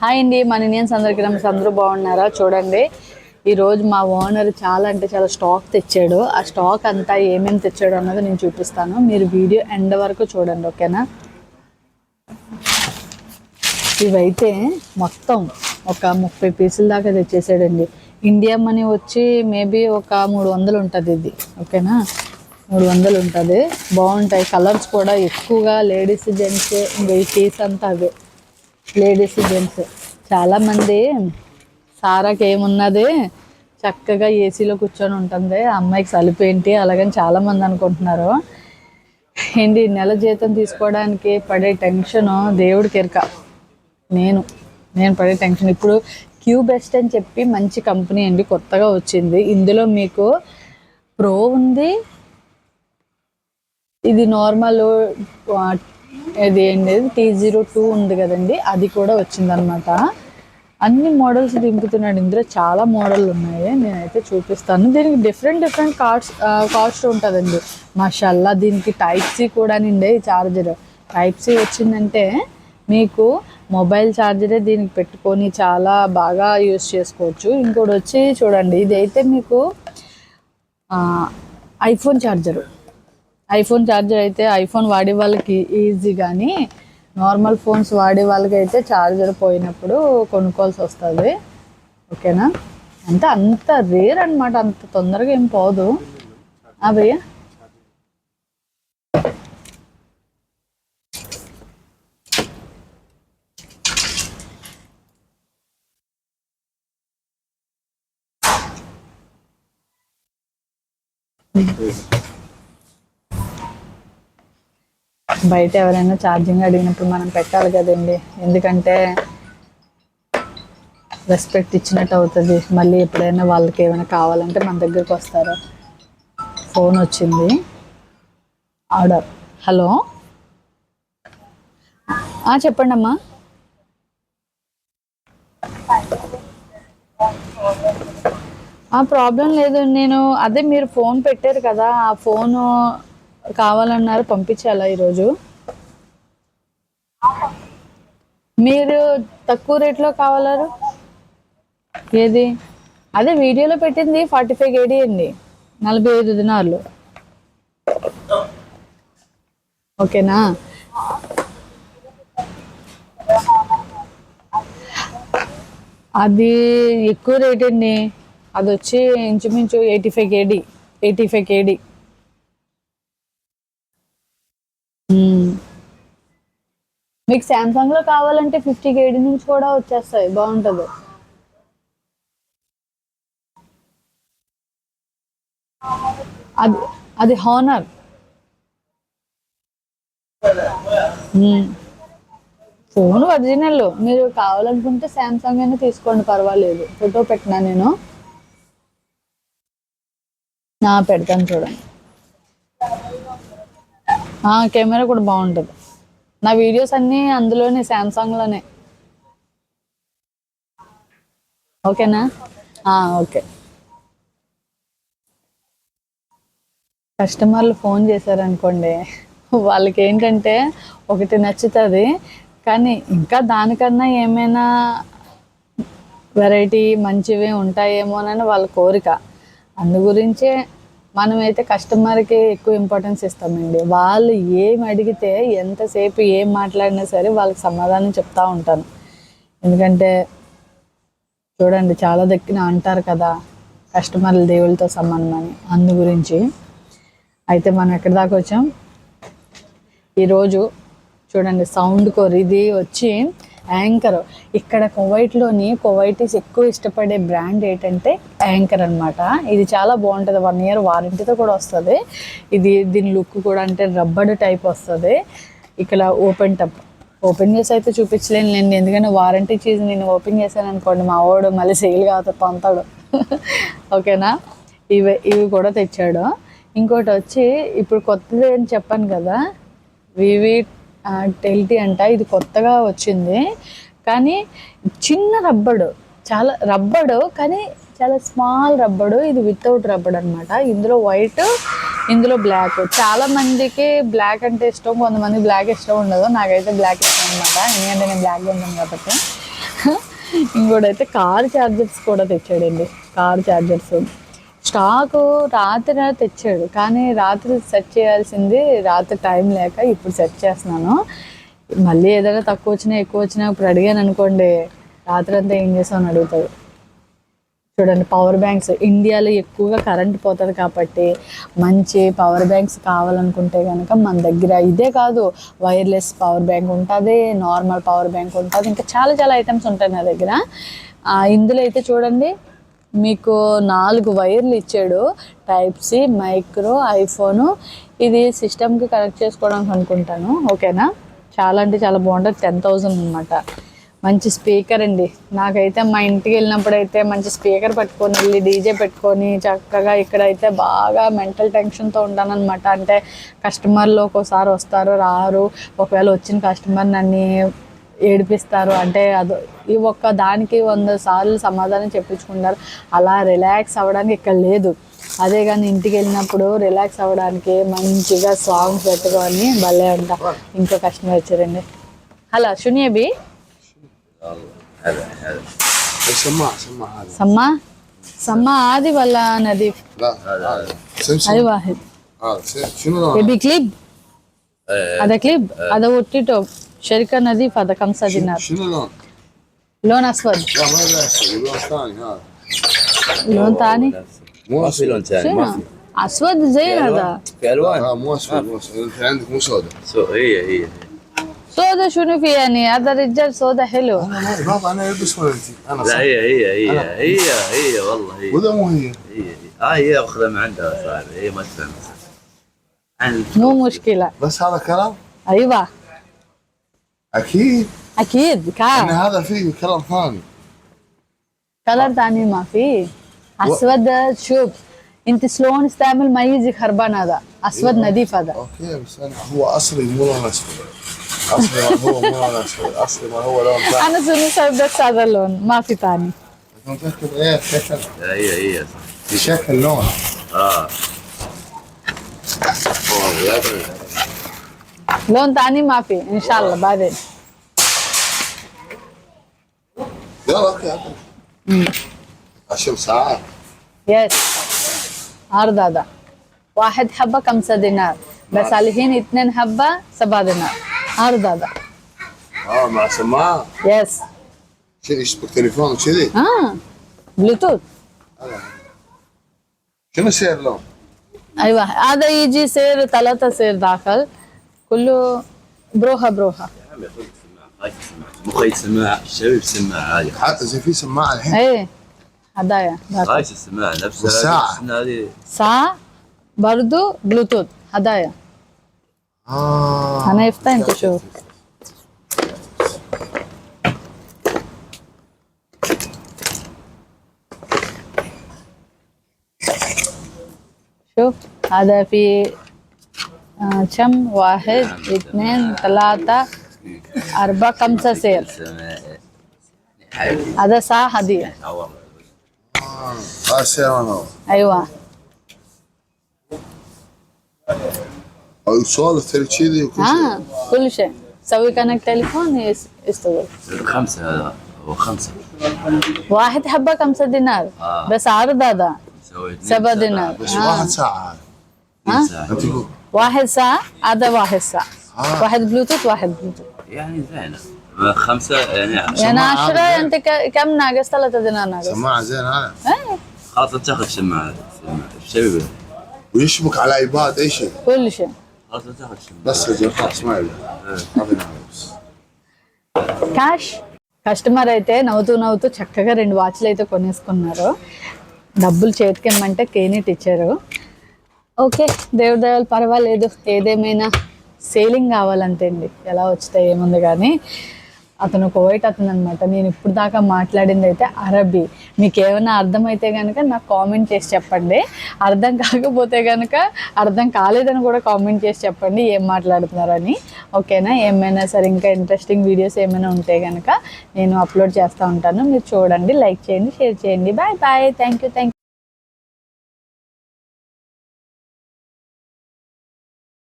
Hi అండి మన Indians అందరికీ నమస్తే. అందరూ బాగున్నారా? చూడండి ఈరోజు మా ఓనర్ చాలా అంటే చాలా స్టాక్ తెచ్చాడు. ఆ స్టాక్ అంతా ఏమేమి తెచ్చాడు అన్నది నేను చూపిస్తాను. మీరు వీడియో ఎండ్ వరకు చూడండి ఓకేనా? ఇవైతే మొత్తం ఒక ముప్పై పీసుల దాకా తెచ్చేసాడండి. ఇండియా మనీ వచ్చి మేబీ ఒక మూడు వందలు ఉంటుంది ఇది ఓకేనా? మూడు వందలు ఉంటుంది. బాగుంటాయి. కలర్స్ కూడా ఎక్కువగా లేడీస్ జెంట్స్ ఇంకా ఈ పీస్ అంతా అవే. Ladies gents. చాలామంది సారాకి ఏమున్నది చక్కగా ఏసీలో కూర్చొని ఉంటుంది ఆ అమ్మాయికి సలుపు ఏంటి అలాగని చాలామంది అనుకుంటున్నారు. ఏంటి నెల జీతం తీసుకోవడానికి పడే టెన్షన్ దేవుడికి ఎరక నేను నేను పడే టెన్షన్. ఇప్పుడు క్యూ బెస్ట్ అని చెప్పి మంచి కంపెనీ అండి కొత్తగా వచ్చింది. ఇందులో మీకు ప్రో ఉంది. ఇది నార్మల్ ఇది ఏంటి టీ జీరో టూ ఉంది కదండి అది కూడా వచ్చిందనమాట. అన్ని మోడల్స్ దింపుతున్నాడు. ఇందులో చాలా మోడల్ ఉన్నాయి. నేనైతే చూపిస్తాను. దీనికి డిఫరెంట్ డిఫరెంట్ కాస్ట్ కాస్ట్ ఉంటుందండి. మాషల్లా దీనికి టైప్ సి కూడా నిండే ఈ చార్జర్ టైప్ సి వచ్చిందంటే మీకు మొబైల్ ఛార్జరే దీనికి పెట్టుకొని చాలా బాగా యూస్ చేసుకోవచ్చు. ఇంకోటి వచ్చి చూడండి. ఇది అయితే మీకు ఐఫోన్ ఛార్జరు ఐఫోన్ ఛార్జర్ అయితే ఐఫోన్ వాడే వాళ్ళకి ఈజీ కానీ నార్మల్ ఫోన్స్ వాడే వాళ్ళకి అయితే ఛార్జర్ పోయినప్పుడు కొనుక్కోవాల్సి వస్తుంది. ఓకేనా? అంటే అంత రేర్ అనమాట అంత తొందరగా ఏం పోదు. ఆ భయ్య బయట ఎవరైనా ఛార్జింగ్ అడిగినప్పుడు మనం పెట్టాలి కదండి. ఎందుకంటే రెస్పెక్ట్ ఇచ్చినట్టు అవుతుంది. మళ్ళీ ఎప్పుడైనా వాళ్ళకి ఏమైనా కావాలంటే మన దగ్గరికి వస్తారు. ఫోన్ వచ్చింది. ఆర్డర్ హలో చెప్పండి అమ్మా ఆ ప్రాబ్లం లేదు. నేను అదే మీరు ఫోన్ పెట్టారు కదా. ఆ ఫోను కావాలన్నారు పంపించాలా ఈరోజు? మీరు తక్కువ రేట్లో కావాలారు? ఏది? అదే వీడియోలో పెట్టింది ఫార్టీ ఫైవ్ కేడీ అండి నలభై ఐదు దినాలు ఓకేనా? అది ఎక్కువ రేట్ అండి అది వచ్చి ఇంచుమించు eighty five KD eighty five KD Hmm. మీకు సామ్సంగ్లో కావాలంటే ఫిఫ్టీ కేడీ నుంచి కూడా వచ్చేస్తాయి. బాగుంటుంది. అది అది హానర్ ఫోన్ ఒరిజినల్ మీరు కావాలనుకుంటే సామ్సంగ్ అయినా తీసుకోండి పర్వాలేదు. ఫోటో పెట్టినా నేను. నా పెడతాను చూడండి. కెమెరా కూడా బాగుంటుంది. నా వీడియోస్ అన్నీ అందులోనే శాంసంగ్లోనే. ఓకేనా? ఆ, ఓకే. కస్టమర్లు ఫోన్ చేశారనుకోండి వాళ్ళకి ఏంటంటే ఒకటి నచ్చుతుంది కానీ ఇంకా దానికన్నా ఏమైనా వెరైటీ మంచివి ఉంటాయేమోనని వాళ్ళ కోరిక. అందు గురించే మనమైతే కస్టమర్కి ఎక్కువ ఇంపార్టెన్స్ ఇస్తామండి. వాళ్ళు ఏం అడిగితే ఎంతసేపు ఏం మాట్లాడినా సరే వాళ్ళకి సమాధానం చెప్తా ఉంటాను. ఎందుకంటే చూడండి చాలా దక్కిన అంటారు కదా కస్టమర్లు దేవుళ్ళతో సంబంధం అని. అందు గురించి అయితే మనం ఎక్కడి దాకా వచ్చాం? ఈరోజు చూడండి సౌండ్ కోర్. ఇది వచ్చి యాంకర్. ఇక్కడ కువైట్లోని కువైటీస్ ఎక్కువ ఇష్టపడే బ్రాండ్ ఏంటంటే యాంకర్ అన్నమాట. ఇది చాలా బాగుంటుంది. వన్ ఇయర్ వారంటీతో కూడా వస్తుంది. ఇది దీని లుక్ కూడా అంటే రబ్బర్ టైప్ వస్తుంది. ఇక్కడ ఓపెన్ టప్ ఓపెన్ చేసి అయితే చూపించలేను నేను. ఎందుకంటే వారంటీ చీజ్ నేను ఓపెన్ చేశాను అనుకోండి మా వాడు మళ్ళీ సేల్ కాదు పంతాడు. ఓకేనా? ఇవి ఇవి కూడా తెచ్చాడు. ఇంకోటి వచ్చి ఇప్పుడు కొత్తది అని చెప్పాను కదా వివి టెల్టీ అంట ఇది కొత్తగా వచ్చింది. కానీ చిన్న రబ్బడు చాలా రబ్బడు కానీ చాలా స్మాల్ రబ్బడు ఇది వితౌట్ రబ్బడ్ అనమాట ఇందులో వైట్ ఇందులో బ్లాక్ చాలా మందికి బ్లాక్ అంటే ఇష్టం కొంతమంది బ్లాక్ ఇష్టం ఉండదు. నాకైతే బ్లాక్ ఇష్టం అనమాట ఎందుకంటే నేను బ్లాక్ ఉంటాను కాబట్టి. ఇంకోటైతే కార్ ఛార్జర్స్ కూడా తెచ్చాడండి. కార్ ఛార్జర్స్ స్టాకు రాత్రి తెచ్చాడు. కానీ రాత్రి సెట్ చేయాల్సింది రాత్రి టైం లేక ఇప్పుడు సెట్ చేస్తున్నాను. మళ్ళీ ఏదైనా తక్కువ వచ్చినా ఎక్కువ వచ్చినా ఇప్పుడు అడిగాను అనుకోండి రాత్రి అంతా ఏం చేసావు అని అడుగుతాడు. చూడండి పవర్ బ్యాంక్స్ ఇండియాలో ఎక్కువగా కరెంట్ పోతుంది కాబట్టి మంచి పవర్ బ్యాంక్స్ కావాలనుకుంటే కనుక మన దగ్గర ఇదే కాదు వైర్లెస్ పవర్ బ్యాంక్ ఉంటుంది నార్మల్ పవర్ బ్యాంక్ ఉంటుంది ఇంకా చాలా చాలా ఐటమ్స్ ఉంటాయి నా దగ్గర. ఇందులో అయితే చూడండి మీకు నాలుగు వైర్లు ఇచ్చాడు. టైప్ సి మైక్రో ఐఫోను ఇది సిస్టమ్కి కనెక్ట్ చేసుకోవడానికి అనుకుంటాను. ఓకేనా? చాలా అంటే చాలా బాగుంటుంది. టెన్ థౌజండ్ అనమాట మంచి స్పీకర్ అండి. నాకైతే మా ఇంటికి వెళ్ళినప్పుడు అయితే మంచి స్పీకర్ పెట్టుకొని వెళ్ళి డీజే పెట్టుకొని చక్కగా ఇక్కడైతే బాగా మెంటల్ టెన్షన్తో ఉంటానన్నమాట. అంటే కస్టమర్లు ఒక్కోసారి వస్తారు రారు. ఒకవేళ వచ్చిన కస్టమర్ నన్ను ఏడిపిస్తారు. అంటే అది ఈ ఒక్క దానికి వంద సార్లు సమాధానం చెప్పించుకుంటారు. అలా రిలాక్స్ అవ్వడానికి ఇక్కడ లేదు. అదే కానీ ఇంటికి వెళ్ళినప్పుడు రిలాక్స్ అవ్వడానికి మంచిగా సాంగ్స్ పెట్టుకొని భలే అంట. ఇంకో కష్టం వచ్చారండి. హలో శునియబి సమ్మా సమ్మా. ఆది వల్ల నది. అది వాహిద్. క్లిప్? అదే క్లిప్? అద ఒట్టిటో شركة نظيفة هذا 5 دينار؟ شنو لون؟ لون أسود. لا ما أسود لون ثاني هذا لون ثاني؟ مو في لون ثاني ما في. أسود زين هذا. في ألوان. آه مو أسود مو أسود. عندك مو سوداء. هي هي سودا شنو في يعني؟ هذا الرجال سودا حلو. أنا بابا أنا البس ولا أنا لا هي هي هي هي هي والله هي. ولا مو هي؟ هي آه هي أخذها من عندها صاحبي هي ما تفهم. مو مشكلة. بس هذا كلام؟ أيوه. أكيد. أكيد كار يعني هذا فيه كلام ثاني. كلر ثاني ما فيه. أسود و... شوف أنت شلون استعمل ما يجي خربان هذا؟ أسود إيه. نظيف هذا. أوكي بس أنا هو أصلي مو لون أسود. أصلي ما هو مو لون أسود. أصلي ما هو لون ثاني. أنا سلون بس هذا اللون؟ ما في ثاني. متأكد؟ إيه شكل. اي اي في شكل لون. آه. لون ثاني ما في إن شاء الله بعدين. يلا أوكي عشر ساعات. يس عرض هذا. واحد حبة خمسة دينار. بس الحين اثنين حبة سبعة دينار. عرض هذا. آه مع سماعة. يس كذي يشبك تليفون وكذي آه. بلوتوث شنو سعر لون؟ أيوه هذا يجي سير ثلاثة سير داخل. كله بروها بروها يا عمي سماعه الشباب سماعه هذه. حتى زي في سماعه الحين. إيه هدايا قايس السماعه نفسها ساعة ساعة برضه بلوتوث هدايا. آه. أنا يفتح انت شوف شوف هذا في آه، كم واحد اثنين ثلاثة أربعة خمسة سير سماعة حبيبي هذا ساعة هدية آه والله هذا سعر انا أيوة او يسولف ترى كذي وكل شيء آه كل شيء سوي كانك تليفون يس- يشتغل خمسة هذا هو خمسة واحد حبة خمسة دينار آه. بس عرض هذا سوي اثنين سبعة دينار بس آه. واحد ساعه هذا ها؟ ساعة. انت تقول واحد ساعة هذا واحد ساعة آه. واحد بلوتوث واحد بلوتوث يعني زينة خمسة يعني يعني سماعة عشرة عادية. أنت ك- كم ناقص ثلاثة دينار ناقص سماعه زين هذا إيه خلاص تاخذ سماعة سماعة الشباب ويشبك على ايباد اي شيء كل شيء خلاص تاخذ سماعة بس رجل خلاص ما يبي هذا نعم بس క్యాష్ కస్టమర్ అయితే నవ్వుతూ నవ్వుతూ చక్కగా రెండు వాచ్లు అయితే కొనేసుకున్నారు డబ్బులు చేతికి ఇమ్మంటే కేనీట్ ఇచ్చారు ఓకే దేవుడి దయాలు పర్వాలేదు. ఏదేమైనా సేలింగ్ కావాలంతే అండి. ఎలా వచ్చితే ఏముంది కానీ అతను కోవైట్ అతను అనమాట నేను ఇప్పుడు దాకా మాట్లాడింది అయితే అరబీ. మీకు ఏమైనా అర్థమైతే కనుక నాకు కామెంట్ చేసి చెప్పండి. అర్థం కాకపోతే కనుక అర్థం కాలేదని కూడా కామెంట్ చేసి చెప్పండి. ఏం మాట్లాడుతున్నారని. ఓకేనా? ఏమైనా సరే ఇంకా ఇంట్రెస్టింగ్ వీడియోస్ ఏమైనా ఉంటే కనుక నేను అప్లోడ్ చేస్తూ ఉంటాను. మీరు చూడండి లైక్ చేయండి షేర్ చేయండి. Bye bye thank you thank